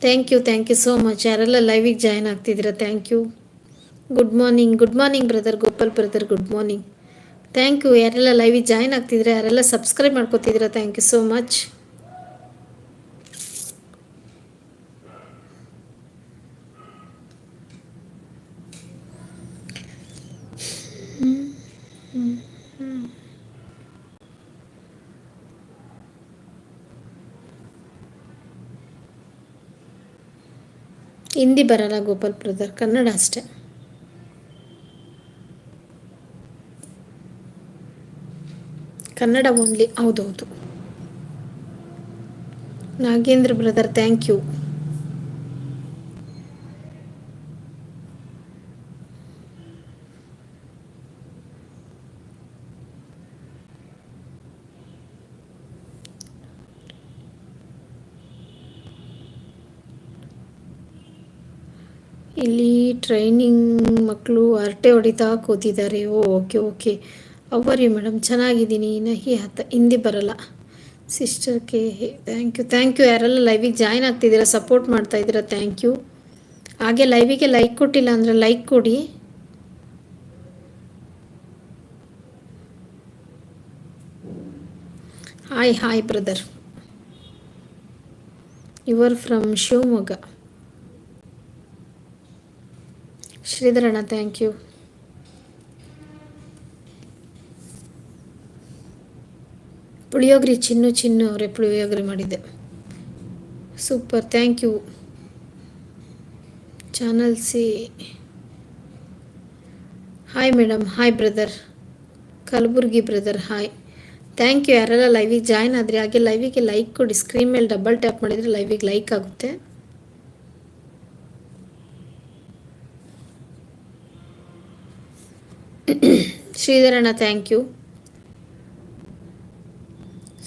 Thank you thank you so much ಯಾರೆಲ್ಲ ಲೈವಿಗೆ join ಆಗ್ತಿದ್ದೀರಾ thank you good morning good morning brother Gopal brother good morning thank you ಯಾರೆಲ್ಲ ಲೈವಿಗೆ join ಆಗ್ತಿದ್ರೆ ಯಾರೆಲ್ಲ subscribe ಮಾಡ್ಕೋತಿದ್ದೀರಾ thank you so much Hindi ಬರಲ್ಲ Gopal brother Kannada ಅಷ್ಟೇ. Kannada only ಹೌದೌದು. Nagendra brother thank you ಇಲ್ಲಿ ಟ್ರೈನಿಂಗ್ ಮಕ್ಕಳು ಹರಟೆ ಹೊಡಿತಾ ಕೂತಿದ್ದಾರೆ. ಓಕೆ ಓಕೆ ಅವರಿ ಮೇಡಮ್ ಚೆನ್ನಾಗಿದ್ದೀನಿ. ನಹಿ ಹತ್ತ ಹಿಂದೆ ಬರಲ್ಲ. ಸಿಸ್ಟರ್ ಕೆ ಥ್ಯಾಂಕ್ ಯು ಥ್ಯಾಂಕ್ ಯು ಯಾರೆಲ್ಲ ಲೈವಿಗೆ ಜಾಯ್ನ್ ಆಗ್ತಿದ್ದೀರಾ ಸಪೋರ್ಟ್ ಮಾಡ್ತಾ ಇದ್ದೀರಾ ಥ್ಯಾಂಕ್ ಯು ಹಾಗೆ ಲೈವಿಗೆ ಲೈಕ್ ಕೊಟ್ಟಿಲ್ಲ ಅಂದರೆ ಲೈಕ್ ಕೊಡಿ. Hi hi brother you are from Shivamogga. ಶ್ರೀಧರಣ್ಣ thank you puliyogare Chinnu Chinnu ಅವರೇ ಪುಳಿಯೋಗ್ರಿ ಮಾಡಿದ್ದೆ. Super thank you channel C hi madam hi brother Kalaburagi brother hi thank you ಯಾರೆಲ್ಲ ಲೈವಿಗೆ ಜಾಯ್ನ್ ಆದರೆ, ಹಾಗೆ ಲೈವಿಗೆ ಲೈಕ್ ಕೊಡಿ. ಸ್ಕ್ರೀನ್ ಮೇಲೆ ಡಬಲ್ ಟ್ಯಾಪ್ ಮಾಡಿದರೆ ಲೈವಿಗೆ ಲೈಕ್ ಆಗುತ್ತೆ. ಶ್ರೀಧರಣ್ಣ thank you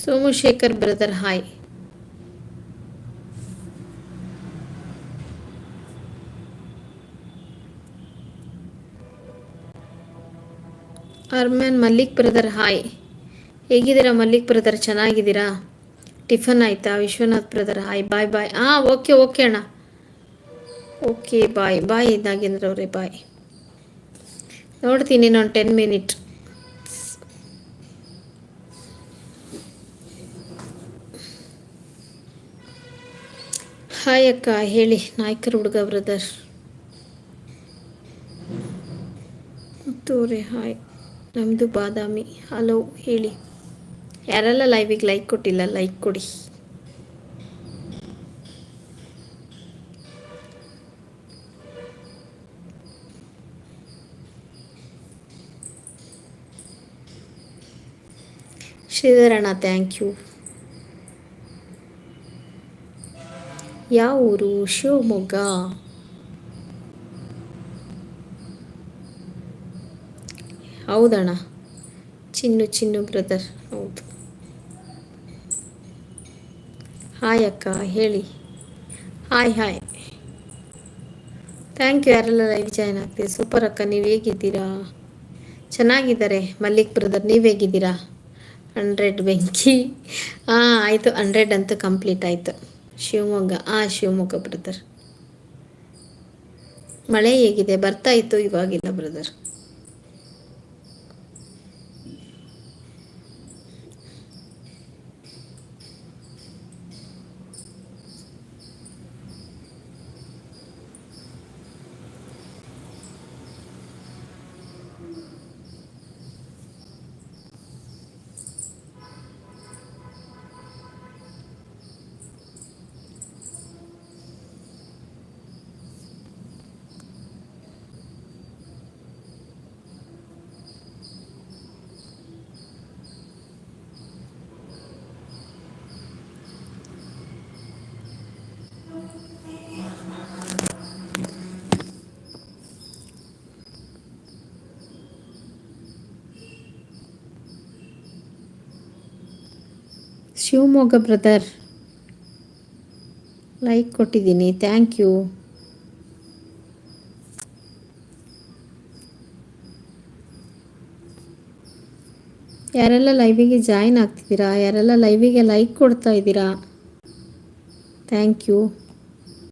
Somashekhar brother hi Armaan Mallik brother hi ಹೇಗಿದ್ದೀರಾ ಮಲ್ಲಿಕ್ ಬ್ರದರ್, ಚೆನ್ನಾಗಿದ್ದೀರಾ? ಟಿಫನ್ ಆಯಿತಾ? Vishwanath brother hi bye bye ಹಾಂ ಓಕೆ ಓಕೆ ಅಣ್ಣ. ಓಕೆ ಬಾಯ್ ಬಾಯ್ ನಾಗೇಂದ್ರ ಅವರೇ ಬಾಯ್ ನೋಡ್ತೀನಿ ಇನ್ನೊಂದು ಟೆನ್ ಮಿನಿಟ್ ಹಾಯ್ ಅಕ್ಕ, ಹೇಳಿ, ನಾಯ್ಕರ್ ಹುಡುಗ ಬ್ರದರ್ ತೋರಿ ಹಾಯ್ ನಮ್ಮದು ಬಾದಾಮಿ. ಹಲೋ ಹೇಳಿ. ಯಾರೆಲ್ಲ ಲೈವಿಗೆ ಲೈಕ್ ಕೊಟ್ಟಿಲ್ಲ ಲೈಕ್ ಕೊಡಿ. ಶ್ರೀಧರಣ್ಣ ಥ್ಯಾಂಕ್ ಯು ಯಾವ ಊರು? ಶಿವಮೊಗ್ಗ. ಹೌದಣ್ಣ. ಚಿನ್ನು ಚಿನ್ನು ಬ್ರದರ್ ಹೌದು. ಹಾಯ್ ಅಕ್ಕ, ಹೇಳಿ. ಹಾಯ್ ಹಾಯ್ ಥ್ಯಾಂಕ್ ಯು ಯಾರೆಲ್ಲ ಲೈವ್ ಜಾಯ್ನ್ ಆಗ್ತೀವಿ ಸೂಪರ್ ಅಕ್ಕ, ನೀವು ಹೇಗಿದ್ದೀರಾ? ಚೆನ್ನಾಗಿದ್ದಾರೆ? ಮಲ್ಲಿಕ್ ಬ್ರದರ್ ನೀವು ಹೇಗಿದ್ದೀರಾ? ಹಂಡ್ರೆಡ್ ಬೆಂಕಿ. ಹಾಂ ಆಯಿತು, ಹಂಡ್ರೆಡ್ ಅಂತೂ ಕಂಪ್ಲೀಟ್ ಆಯಿತು. ಶಿವಮೊಗ್ಗ ಹಾಂ ಶಿವಮೊಗ್ಗ ಬ್ರದರ್ ಮಳೆ ಹೇಗಿದೆ? ಬರ್ತಾ ಇತ್ತು ಇವಾಗಿಲ್ಲ ಬ್ರದರ್ ಶಿವಮೊಗ್ಗ ಬ್ರದರ್ ಲೈಕ್ ಕೊಟ್ಟಿದ್ದೀನಿ. ಥ್ಯಾಂಕ್ ಯು ಯಾರೆಲ್ಲ ಲೈವಿಗೆ ಜಾಯಿನ್ ಆಗ್ತಿದ್ದೀರಾ? ಯಾರೆಲ್ಲ ಲೈವಿಗೆ ಲೈಕ್ ಕೊಡ್ತಾ ಇದ್ದೀರಾ? Thank you